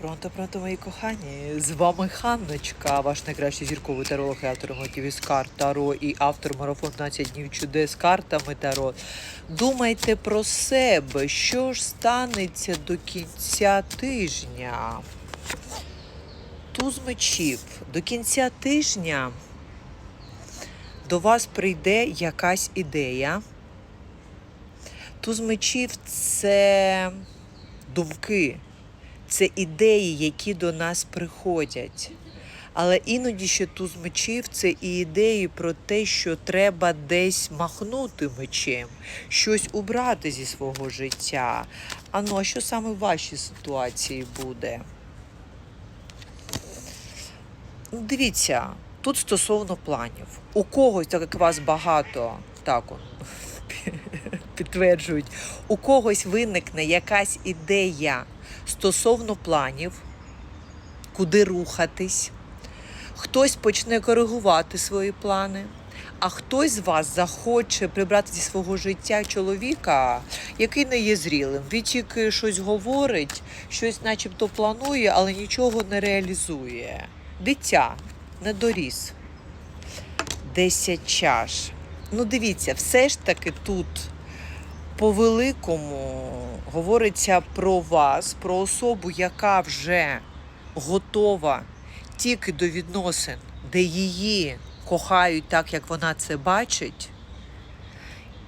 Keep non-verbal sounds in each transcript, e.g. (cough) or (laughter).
Пронто, пронто, мої кохані. З вами Ханночка, ваш найкращий зірковий таролог і автор мотивів з карт Таро і автор марафон 15 днів чудес з картами Таро. Думайте про себе, що ж станеться до кінця тижня. Туз мечів. До кінця тижня до вас прийде якась ідея. Туз мечів це думки, це ідеї, які до нас приходять. Але іноді ще туз мечів це і ідеї про те, що треба десь махнути мечем, щось убрати зі свого життя. А ну, а що саме в вашій ситуації буде? Дивіться, тут стосовно планів. У когось, так як вас багато, так (laughs) підтверджують, у когось виникне якась ідея стосовно планів, куди рухатись. Хтось почне коригувати свої плани, а хтось з вас захоче прибрати зі свого життя чоловіка, який не є зрілим. Він тільки щось говорить, щось начебто планує, але нічого не реалізує. Дитя не доріс. Десять чаш. Ну, дивіться, все ж таки тут по великому говориться про вас, про особу, яка вже готова тільки до відносин, де її кохають так, як вона це бачить.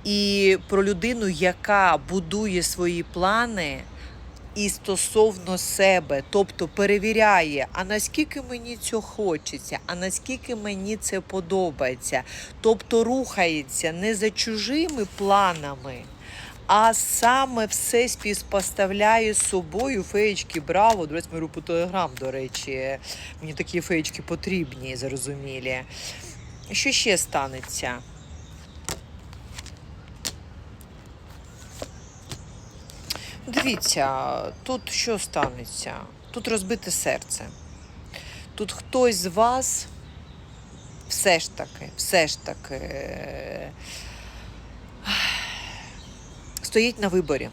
І про людину, яка будує свої плани і стосовно себе, тобто перевіряє, а наскільки мені цього хочеться, а наскільки мені це подобається, тобто рухається не за чужими планами, а саме все співпоставляє з собою феєчки Браво. До речі, мою групу Телеграм, до речі, мені такі феєчки потрібні, зрозумілі. Що ще станеться? Дивіться, тут що станеться? Тут розбите серце. Тут хтось з вас все ж таки, все ж таки стоїть на виборі.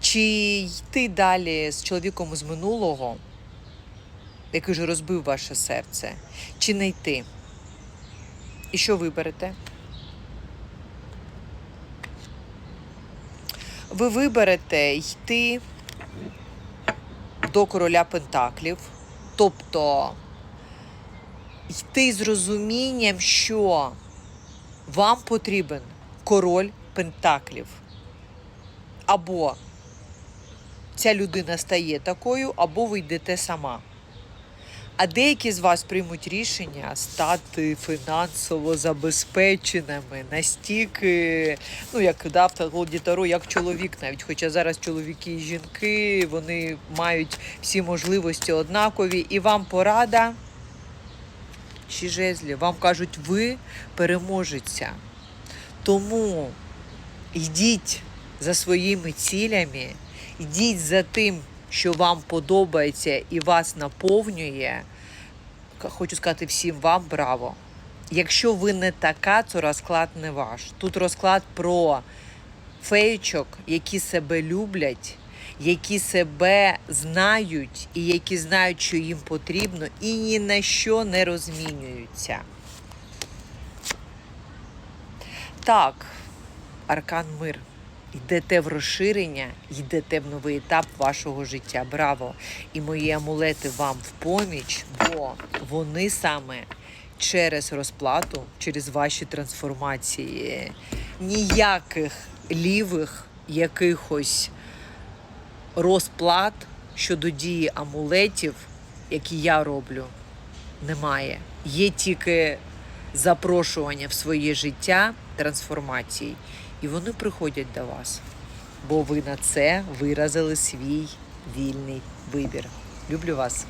Чи йти далі з чоловіком з минулого, який вже розбив ваше серце, чи не йти? І що виберете? ви виберете йти до короля Пентаклів, тобто йти з розумінням, що вам потрібен король Пентаклів. Або ця людина стає такою, або ви йдете сама. А деякі з вас приймуть рішення стати фінансово забезпеченими настільки, ну як дав Голді Таро, як чоловік навіть. Хоча зараз чоловіки і жінки вони мають всі можливості однакові, і вам порада. Ші жезлі, вам кажуть, ви переможеця. Тому йдіть за своїми цілями, йдіть за тим, що вам подобається і вас наповнює. Хочу сказати всім вам браво. Якщо ви не така, то розклад не ваш. Тут розклад про фейчок, які себе люблять, які себе знають, і які знають, що їм потрібно, і ні на що не розмінюються. Так, аркан мир. Йдете в розширення, йдете в новий етап вашого життя. Браво! І мої амулети вам в поміч, бо вони саме через розплату, через ваші трансформації, ніяких лівих якихось розплат щодо дії амулетів, які я роблю, немає. Є тільки запрошування в своє життя трансформації. і вони приходять до вас, бо ви на це виразили свій вільний вибір. Люблю вас.